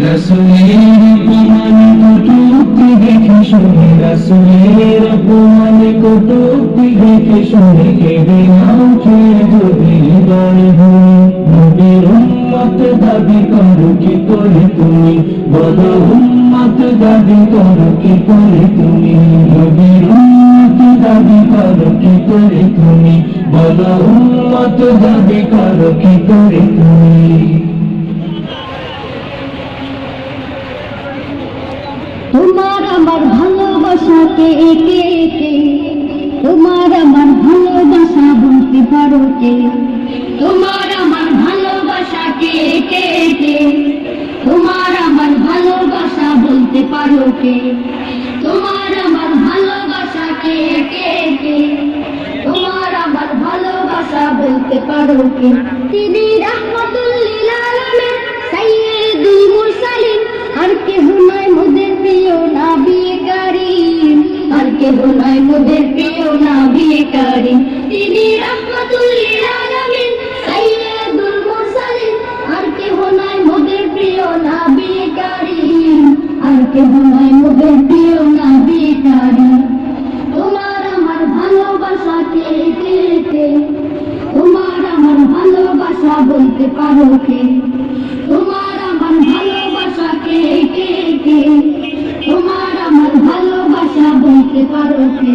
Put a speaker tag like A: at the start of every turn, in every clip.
A: রসুলের অপমান কটুক্তি দেখে শুনে রসুলের অপমান কটুক্তি দেখে শুনে কেঁদে নাচে যদি হৃদয় ভূমি নবীর উম্মত দাবি করো কি করে তুমি? বলো উম্মত দাবি করো করে তুমি? দাবি করো তুমি? বলো, উম্মত দাবি করে তুমি?
B: তোমার আমার ভালোবাসাকে একে একে তোমার আমার ভালোবাসা বলতে পারো কে? তোমার বলতে কে তোমার আমার ভালোবাসাকে একে একে তোমার আমার ভালোবাসা বলতে পারো কে? তিনি মুরসালিন। আর কেহ নয় মোদের প্রিয় নবী করিম আর কেহ নয় মোদের প্রিয় নবী করিম তোমার আমার ভালোবাসাকে কে তোমার আমার ভালোবাসা বলতে পারো কে? তোমার আমার ভালোবাসাকে কে তোমার আমার ভালোবাসা বলতে পারো কে?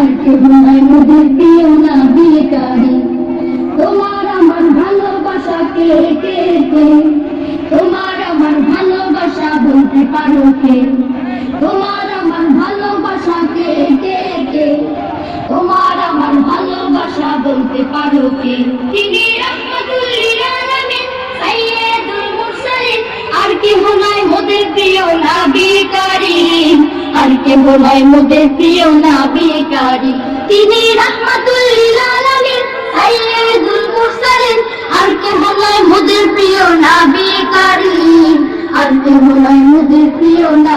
B: আর কেউ নয় মোদের প্রিয় নবী কারি তোমার আমার ভালোবাসা কে কে কে তোমার আমার ভালোবাসা বলতে পারো কে? তোমার আমার ভালোবাসা কে কে কে তোমার আমার ভালোবাসা বলতে পারো কে? তিনি আর কি নয় মোদের প্রিয় নবী কারীম আর কে নয় মোদের প্রিয় না বেকারি তিনি রহমাতুল্লিল আলামিন সাইয়্যিদুল মুরসালিন, আর কে নয় মোদের প্রিয় না মোদের প্রিয় না